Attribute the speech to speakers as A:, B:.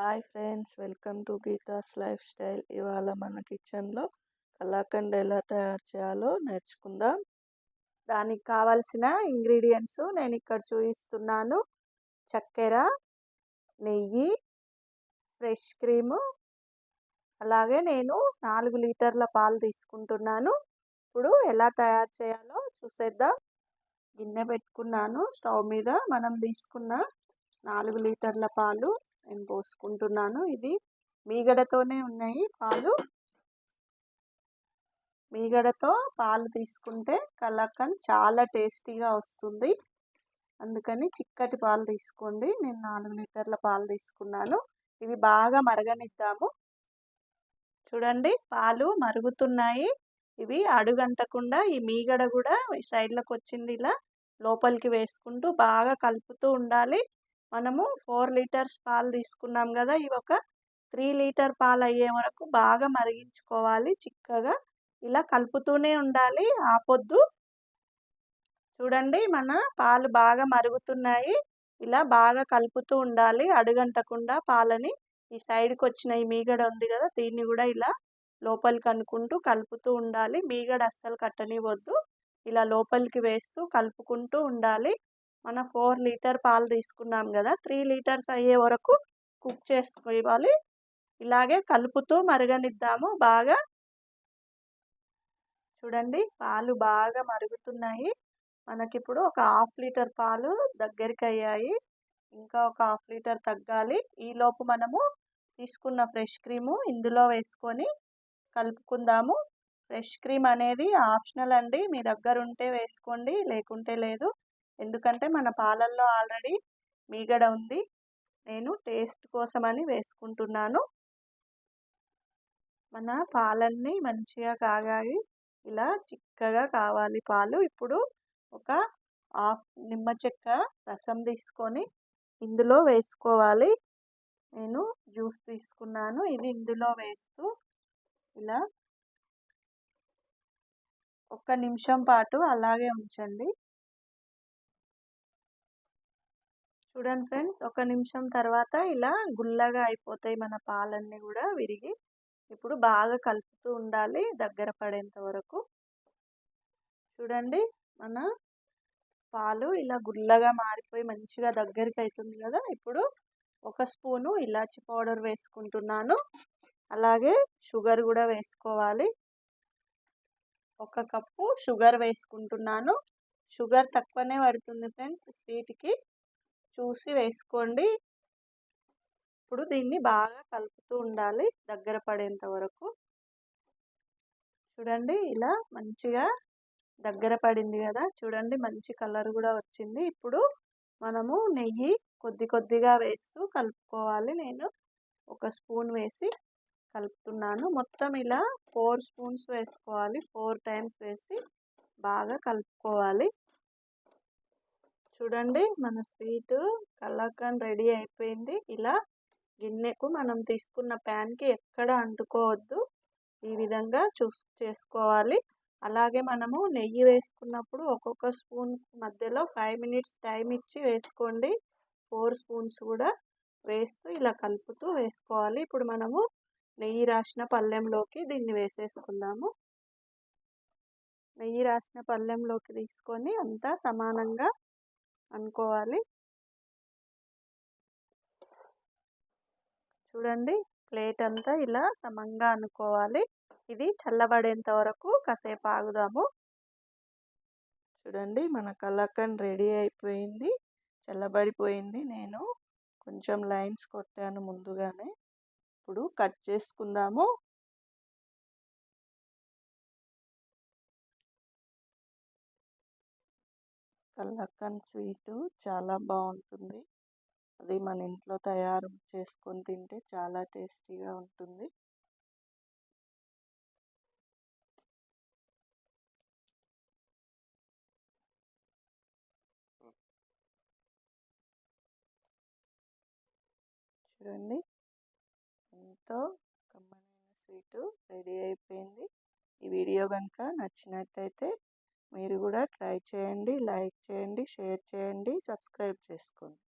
A: Hi friends welcome to Geetha's life style. ఇవాళ మన కిచెన్లో కలాకండ్ ఎలా తయారు చేయాలో నేర్చుకుందాం.
B: దానికి కావలసిన ఇంగ్రీడియంట్స్ నేను ఇక్కడ చూపిస్తున్నాను. చక్కెర నెయ్యి ఫ్రెష్ క్రీము. అలాగే నేను నాలుగు లీటర్ల పాలు తీసుకుంటున్నాను. ఇప్పుడు ఎలా తయారు చేయాలో చూసేద్దాం. గిన్నె పెట్టుకున్నాను స్టవ్ మీద. మనం తీసుకున్న నాలుగు లీటర్ల పాలు నేను పోసుకుంటున్నాను. ఇది మీగడతోనే ఉన్నాయి పాలు. మీగడతో పాలు తీసుకుంటే కలాకండ్ చాలా టేస్టీగా వస్తుంది. అందుకని చిక్కటి పాలు తీసుకోండి. నేను నాలుగు లీటర్ల పాలు తీసుకున్నాను. ఇవి బాగా మరగనిద్దాము. చూడండి పాలు మరుగుతున్నాయి. ఇవి అడుగంటకుండా ఈ మీగడ కూడా సైడ్లోకి వచ్చింది ఇలా లోపలికి వేసుకుంటూ బాగా కలుపుతూ ఉండాలి. మనము ఫోర్ లీటర్స్ పాలు తీసుకున్నాం కదా ఇవి ఒక త్రీ లీటర్ పాలు అయ్యే వరకు బాగా మరిగించుకోవాలి చిక్కగా ఇలా కలుపుతూనే ఉండాలి ఆపొద్దు. చూడండి మన పాలు బాగా మరుగుతున్నాయి ఇలా బాగా కలుపుతూ ఉండాలి అడుగంటకుండా పాలని. ఈ సైడ్కి వచ్చిన ఈ మీగడ ఉంది కదా దీన్ని కూడా ఇలా లోపలికి అనుకుంటూ కలుపుతూ ఉండాలి. మీగడ అస్సలు కట్టనివ్వద్దు ఇలా లోపలికి వేస్తూ కలుపుకుంటూ ఉండాలి. మన ఫోర్ లీటర్ పాలు తీసుకున్నాం కదా త్రీ లీటర్స్ అయ్యే వరకు కుక్ చేసుకోవాలి. ఇలాగే కలుపుతూ మరగనిద్దాము. బాగా చూడండి పాలు బాగా మరుగుతున్నాయి. మనకిప్పుడు ఒక హాఫ్ లీటర్ పాలు దగ్గరికి అయ్యాయి ఇంకా ఒక హాఫ్ లీటర్ తగ్గాలి. ఈలోపు మనము తీసుకున్న ఫ్రెష్ క్రీము ఇందులో వేసుకొని కలుపుకుందాము. ఫ్రెష్ క్రీమ్ అనేది ఆప్షనల్ అండి. మీ దగ్గర ఉంటే వేసుకోండి లేకుంటే లేదు. ఎందుకంటే మన పాలల్లో ఆల్రెడీ మీగడ ఉంది. నేను టేస్ట్ కోసమని వేసుకుంటున్నాను. మన పాలన్నీ మంచిగా కాగాయి. ఇలా చిక్కగా కావాలి పాలు. ఇప్పుడు ఒక హాఫ్ నిమ్మ చెక్క రసం తీసుకొని ఇందులో వేసుకోవాలి. నేను జ్యూస్ తీసుకున్నాను. ఇది ఇందులో వేస్తూ ఇలా ఒక నిమిషం పాటు అలాగే ఉంచండి. చూడండి ఫ్రెండ్స్ ఒక నిమిషం తర్వాత ఇలా గుల్లగా అయిపోతాయి మన పాలన్నీ కూడా విరిగి. ఇప్పుడు బాగా కలుపుతూ ఉండాలి దగ్గర పడేంత వరకు. చూడండి మన పాలు ఇలా గుల్లగా మారిపోయి మంచిగా దగ్గరికి అవుతుంది కదా. ఇప్పుడు ఒక స్పూను ఇలాచి పౌడర్ వేసుకుంటున్నాను. అలాగే షుగర్ కూడా వేసుకోవాలి. ఒక కప్పు షుగర్ వేసుకుంటున్నాను. షుగర్ తక్కువనే పడుతుంది ఫ్రెండ్స్ స్వీట్కి. చూసి వేసుకోండి. ఇప్పుడు దీన్ని బాగా కలుపుతూ ఉండాలి దగ్గర పడేంత వరకు. చూడండి ఇలా మంచిగా దగ్గర పడింది కదా. చూడండి మంచి కలర్ కూడా వచ్చింది. ఇప్పుడు మనము నెయ్యి కొద్ది కొద్దిగా వేస్తూ కలుపుకోవాలి. నేను ఒక స్పూన్ వేసి కలుపుతున్నాను. మొత్తం ఇలా ఫోర్ స్పూన్స్ వేసుకోవాలి. ఫోర్ టైమ్స్ వేసి బాగా కలుపుకోవాలి. చూడండి మన స్వీట్ కలాకండ్ రెడీ అయిపోయింది. ఇలా గిన్నెకు మనం తీసుకున్న ప్యాన్కి ఎక్కడ అంటుకోవద్దు. ఈ విధంగా చూస్ చేసుకోవాలి. అలాగే మనము నెయ్యి వేసుకున్నప్పుడు ఒక్కొక్క స్పూన్ మధ్యలో ఫైవ్ మినిట్స్ టైం ఇచ్చి వేసుకోండి. ఫోర్ స్పూన్స్ కూడా వేస్తూ ఇలా కలుపుతూ వేసుకోవాలి. ఇప్పుడు మనము నెయ్యి రాసిన పళ్ళెంలోకి దీన్ని వేసేసుకుందాము. నెయ్యి రాసిన పళ్ళెంలోకి తీసుకొని అంతా సమానంగా అనుకోవాలి. చూడండి ప్లేట్ అంతా ఇలా సమంగా అనుకోవాలి. ఇది చల్లబడేంత వరకు కాసేపు ఆగుదాము. చూడండి మన కలాకండ్ రెడీ అయిపోయింది. చల్లబడిపోయింది. నేను కొంచెం లైన్స్ కొట్టాను ముందుగానే. ఇప్పుడు కట్ చేసుకుందాము. కల్లక్కన్ స్వీటు చాలా బాగుంటుంది. అది మన ఇంట్లో తయారు చేసుకొని తింటే చాలా టేస్టీగా ఉంటుంది. చూడండి. ఎంతో కమ్మనైన స్వీటు రెడీ అయిపోయింది. ఈ వీడియో కనుక నచ్చినట్టయితే మీరు కూడా ట్రై చేయండి లైక్ చేయండి షేర్ చేయండి సబ్స్క్రైబ్ చేసుకోండి.